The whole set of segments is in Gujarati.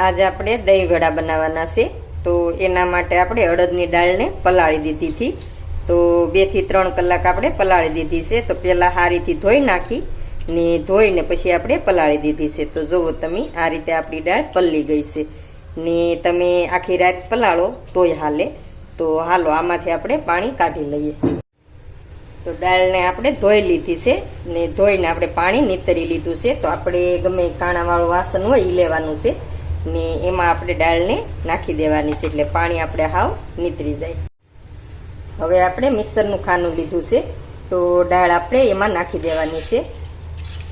આજે આપણે દહીં વડા બનાવવાના છે. તો એના માટે આપણે અડદની દાળને પલાળી દીધી હતી. તો બેથી ત્રણ કલાક આપણે પલાળી દીધી છે. તો પહેલા હારીથી ધોઈ નાખી ને ધોઈને પછી આપણે પલાળી દીધી છે. તો જુઓ તમે, આ રીતે આપણી દાળ પલળી ગઈ છે. ને તમે આખી રાત પલાળો, તોય હાલે. તો હાલો, આમાંથી આપણે પાણી કાઢી લઈએ. તો દાળને આપણે ધોઈ લીધી છે ને ધોઈને આપણે પાણી નીતરી લીધું છે. તો આપણે ગમે કાણાવાળું વાસણ હોય એ લેવાનું છે. ને એમાં આપણે દાળને નાખી દેવાની છે એટલે પાણી આપણે હાવ નીતરી જાય. હવે આપણે મિક્સરનું ખાનું લીધું છે, તો દાળ આપણે એમાં નાખી દેવાની છે.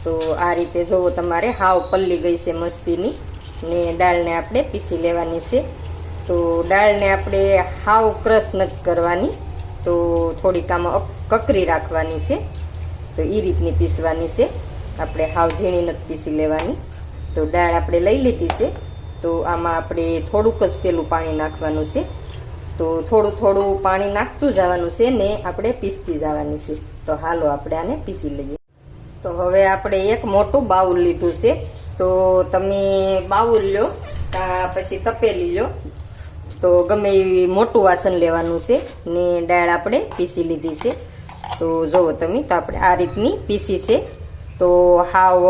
તો આ રીતે જોવો તમારે, હાવ પલ્લી ગઈ છે મસ્તીની, ને દાળને આપણે પીસી લેવાની છે. તો દાળને આપણે હાવ ક્રશ નથી કરવાની, તો થોડીક આમાં કકરી રાખવાની છે. તો એ રીતની પીસવાની છે. આપણે હાવ ઝીણી નથી પીસી લેવાની. તો દાળ આપણે લઈ લીધી છે. તો આમાં આપણે થોડુંક જ પેલું પાણી નાખવાનું છે. તો થોડું થોડું પાણી નાખતું જવાનું છે ને આપણે પીસતી જવાની છે. તો હાલો આપણે આને પીસી લઈએ. તો હવે આપણે એક મોટું બાઉલ લીધું છે. તો તમે બાઉલ લો પછી તપેલી લો. તો ગમે એવી મોટું વાસણ લેવાનું છે ને દાળ આપણે પીસી લીધી છે. તો જુઓ તમે, તો આપણે આ રીતની પીસી છે. તો હાવ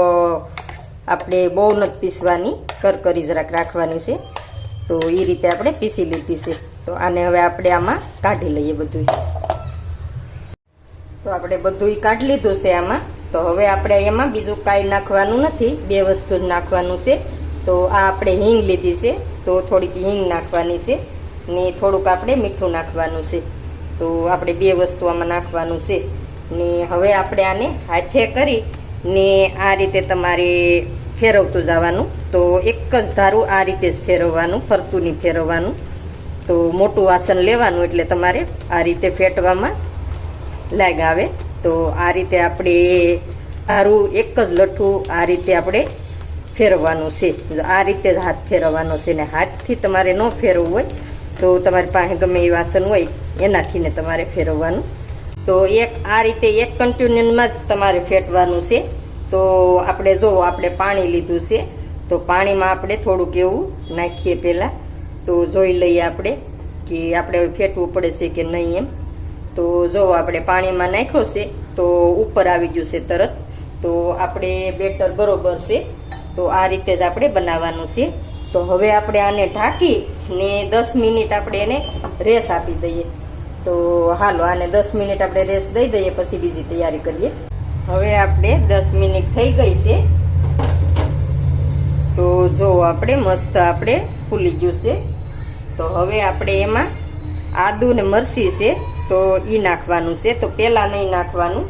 આપણે બહુ નથી પીસવાની, કરકરી જરાક રાખવાની છે. તો એ રીતે આપણે પીસી લીધી છે. તો આને હવે આપણે આમાં કાઢી લઈએ બધું તો આપણે બધું કાઢી લીધું છે આમાં. તો હવે આપણે એમાં બીજું કાંઈ નાખવાનું નથી. બે વસ્તુ જ નાખવાનું છે. તો આ આપણે હિંગ લીધી છે. તો થોડીક હિંગ નાખવાની છે. ને થોડુંક આપણે મીઠું નાખવાનું છે. તો આપણે બે વસ્તુ આમાં નાખવાનું છે. ને હવે આપણે આને હાથે કરી ને આ રીતે તમારે ફેરવતું જવાનું. તો એક જ ધારું આ રીતે જ ફેરવવાનું ફરતું નહીં ફેરવવાનું. તો મોટું વાસણ લેવાનું એટલે તમારે આ રીતે ફેટવામાં લાગ આવે તો આ રીતે આપણે ધારું એક જ લઠ્ઠું આ રીતે આપણે ફેરવવાનું છે. આ રીતે જ હાથ ફેરવવાનો છે ને હાથથી તમારે ન ફેરવવું હોય તો તમારી પાસે ગમે એ વાસણ હોય એનાથી ને તમારે ફેરવવાનું. તો એક આ રીતે એક કન્ટિન્યુનમાં જ તમારે ફેટવાનું છે. તો આપણે જો આપણે પાણી લીધું છે, તો પાણીમાં આપણે થોડુંક એવું નાખીએ પહેલાં. તો જોઈ લઈએ આપણે કે આપણે હવે ફેટવું પડે છે કે નહીં એમ. તો જો આપણે પાણીમાં નાખ્યો છે, તો ઉપર આવી ગયું છે તરત. તો આપણે બેટર બરોબર છે, તો આ રીતે જ આપણે બનાવવાનું છે. તો હવે આપણે આને ઢાંકી ને દસ મિનિટ આપણે એને રેસ આપી દઈએ. તો હાલો, આને દસ મિનિટ આપણે રેસ દઈ દઈએ, પછી બીજી તૈયારી કરીએ. હવે આપણે દસ મિનિટ થઈ ગઈ છે. તો જો આપણે મસ્ત આપણે ફૂલી ગયું છે. તો હવે આપણે એમાં આદુ ને મરસી છે, તો એ નાખવાનું છે. તો પહેલાં નહીં નાખવાનું.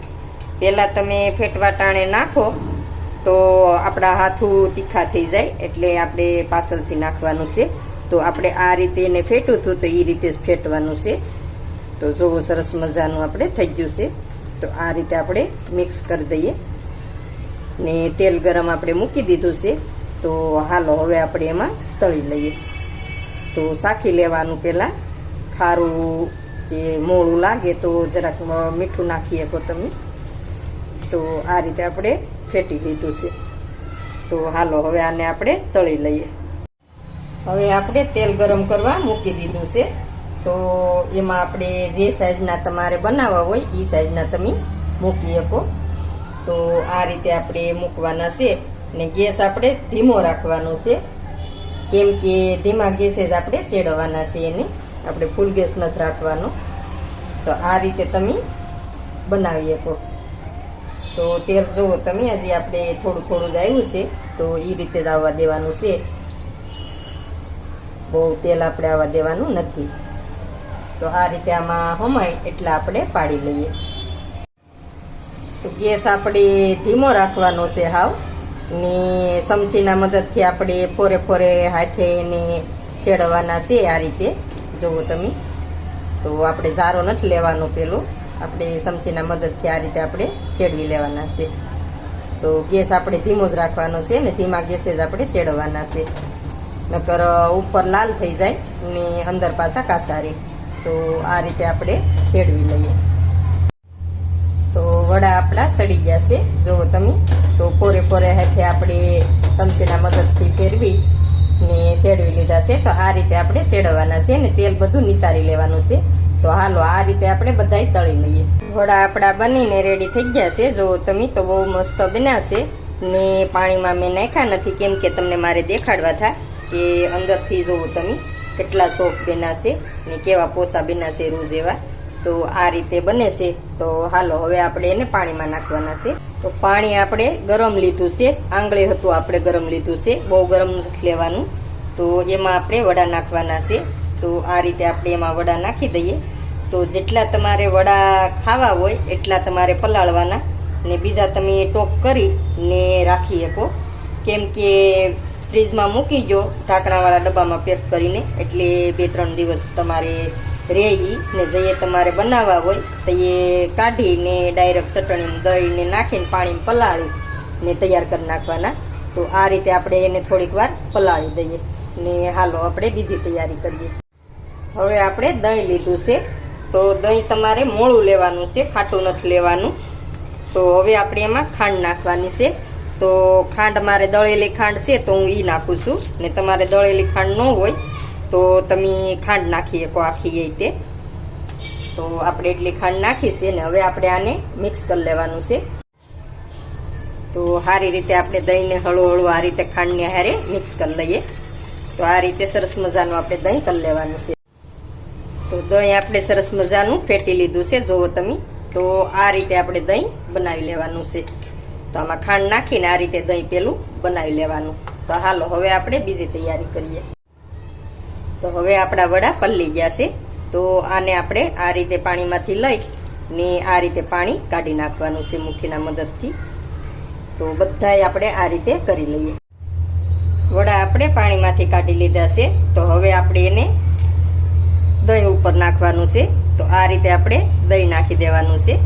પહેલાં તમે ફેટવા ટાણે નાખો, તો આપણા હાથું તીખા થઈ જાય એટલે આપણે પાછળથી નાખવાનું છે. તો આપણે આ રીતે એને ફેટવું હતું તો એ રીતે જ ફેટવાનું છે. તો જોવો સરસ મજાનું આપણે થઈ ગયું છે. તો આ રીતે આપણે મિક્સ કરી દઈએ. ને તેલ ગરમ આપણે મૂકી દીધું છે, તો હાલો હવે આપણે એમાં તળી લઈએ. તો સાખી લેવાનું પહેલાં. ખારું કે મોળું લાગે તો જરાક મીઠું નાખી શકો તમે. તો આ રીતે આપણે ફેટી લીધું છે. તો હાલો હવે આને આપણે તળી લઈએ. હવે આપણે તેલ ગરમ કરવા મૂકી દીધું છે. તો એમાં આપણે જે સાઈઝના તમારે બનાવવા હોય એ સાઈઝના તમે મૂકી શકો. તો આ રીતે આપણે મૂકવાના છે. ને ગેસ આપણે ધીમો રાખવાનો છે. કેમ કે ધીમા ગેસે જ આપણે સેડવાના છે એને. આપણે ફૂલ ગેસ નથી રાખવાનો. તો આ રીતે તમે બનાવી શકો. તો તેલ જુઓ તમે, હજી આપણે થોડું થોડું જ આવ્યું છે, તો એ રીતે જ આવવા દેવાનું છે. બહુ તેલ આપણે આવવા દેવાનું નથી. તો આ રીતે આમાં હમાય એટલે આપણે પાડી લઈએ. તો ગેસ આપણે ધીમો રાખવાનો છે હાવ. ને સમસીના મદદથી આપણે ફોરે ફોરે હાથે એને શેડવાના છે આ રીતે. જુઓ તમે. તો આપણે ઝારો નથી લેવાનો પેલો. આપણે સમસીના મદદથી આ રીતે આપણે છેડવી લેવાના છે. તો ગેસ આપણે ધીમો જ રાખવાનો છે ને ધીમા ગેસે જ આપણે છેડવાના છે. નકર ઉપર લાલ થઈ જાય ને અંદર પાછા કાસારી. તો આ રીતે આપણે શેડવી લઈએ. તો વડા આપણા સડી છે. જુઓ તમે તો પોરે પોરે હાથે આપણે ચમચીના મદદથી ફેરવી ને શેડવી લીધા છે. તો આ રીતે આપણે શેડવાના છે ને તેલ બધું નિતારી લેવાનું છે. તો હાલો આ રીતે આપણે બધાય તળી લઈએ. વડા આપણા બનીને રેડી થઈ ગયા છે. જો તમે તો બહુ મસ્ત બનાશે ને પાણીમાં મેં નાખ્યા નથી. કેમ કે તમને મારે દેખાડવા થા કે અંદરથી જોવું તમે. કેટલા સોફ બનાશે ને કેવા પોસા બનાશે રોજ એવા તો આ રીતે બને છે. તો હાલો, હવે આપણે એને પાણીમાં નાખવાના છે. તો પાણી આપણે ગરમ લીધું છે. આંગળે હતું, આપણે ગરમ લીધું છે. બહુ ગરમ નથી લેવાનું. તો એમાં આપણે વડા નાખવાના છે. તો આ રીતે આપણે એમાં વડા નાખી દઈએ. તો જેટલા તમારે વડા ખાવા હોય, એટલા તમારે પલાળવાના. ને બીજા તમે ટોપ કરી ને રાખી શકો. કેમ કે ફ્રીજમાં મૂકી જો, ઢાંકણાવાળા ડબ્બામાં પેક કરીને, એટલે બે ત્રણ દિવસ તમારે રેહી ને જઈએ તમારે બનાવવા હોય, તો એ કાઢીને ડાયરેક્ટ ચટણી દહીંને નાખીને પાણીમાં પલાળી ને તૈયાર કરી નાખવાના. તો આ રીતે આપણે એને થોડીક વાર પલાળી દઈએ ને હાલો આપણે બીજી તૈયારી કરીએ. હવે આપણે દહીં લીધું છે. તો દહીં તમારે મોળું લેવાનું છે, ખાટું નથી લેવાનું. તો હવે આપણે એમાં ખાંડ નાખવાની છે. તો ખાંડ મારે દળેલી ખાંડ છે તો હું એ નાખું છું. ને તમારે દળેલી ખાંડ ન હોય તો તમે ખાંડ નાખી શકો આખી એ રીતે. તો આપણે એટલી ખાંડ નાખી છે ને હવે આપણે આને મિક્સ કરી લેવાનું છે. તો સારી રીતે આપણે દહીંને હળવું આ રીતે ખાંડને હારે મિક્સ કરી લઈએ. તો આ રીતે સરસ મજાનું આપણે દહીં કરી લેવાનું છે. તો દહીં આપણે સરસ મજાનું ફેટી લીધું છે જોવો તમે. તો આ રીતે આપણે દહીં બનાવી લેવાનું છે. તો આમાં ખાંડ નાખીને આ રીતે દહીં પેલું બનાવી લેવાનું. તો હાલો, હવે આપણે બીજી તૈયારી કરીએ. તો હવે આપણા વડા પલ્લી ગયા છે. તો આને આપણે આ રીતે પાણીમાંથી લઈ ને આ રીતે પાણી કાઢી નાખવાનું છે મુઠ્ઠીના મદદથી. તો બધાય આપણે આ રીતે કરી લઈએ. વડા આપણે પાણીમાંથી કાઢી લીધા છે. તો હવે આપણે એને દહીં ઉપર નાખવાનું છે. તો આ રીતે આપણે દહીં નાખી દેવાનું છે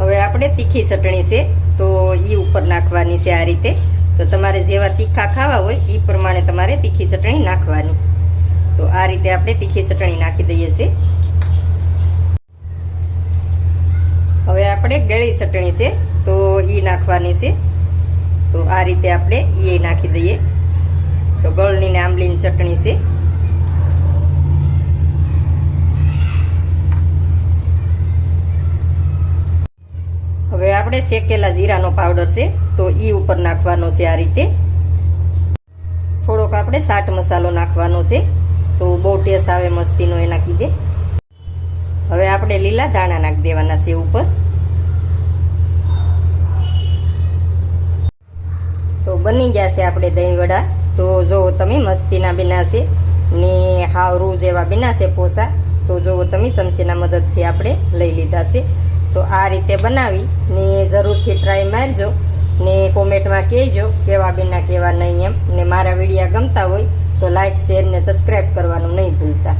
હવે આપણે તીખી ચટણી છે, તો એ ઉપર નાખવાની છે આ રીતે. તો તમારે જેવા તીખા ખાવા હોય એ પ્રમાણે તમારે તીખી ચટણી નાખવાની. તો આ રીતે આપણે તીખી ચટણી નાખી દઈએ છીએ. હવે આપણે ગળી ચટણી છે, તો ઈ નાખવાની છે. તો આ રીતે આપણે એ નાખી દઈએ. તો ગળની ને આંબલીની ચટણી છે હવે આપણે શેકેલા જીરાનો પાવડર છે, તો ઈ ઉપર નાખવાનો છે આ રીતે. થોડોક આપણે સાટ મસાલો નાખવાનો છે, તો બહુ ટેસ્ટ આવે મસ્તીનો એ નાખી દે હવે આપણે લીલા દાણા નાખી દેવાના છે ઉપર. તો બની ગયા છે આપણે દહીં વડા. તો જો તમે મસ્તીના બનાશે ને હાવ રૂ જેવા છે પોસા, તો જો તમે ચમચીના મદદથી આપણે લઈ લીધા છે. તો આ રીતે બનાવી ને જરૂરથી ટ્રાય મારજો ને કોમેન્ટમાં કહેજો કેવા બેના કેવા નહીં એમ. ને મારા વિડીયા ગમતા હોય તો લાઈક શેર ને સબસ્ક્રાઈબ કરવાનું નહીં ભૂલતા.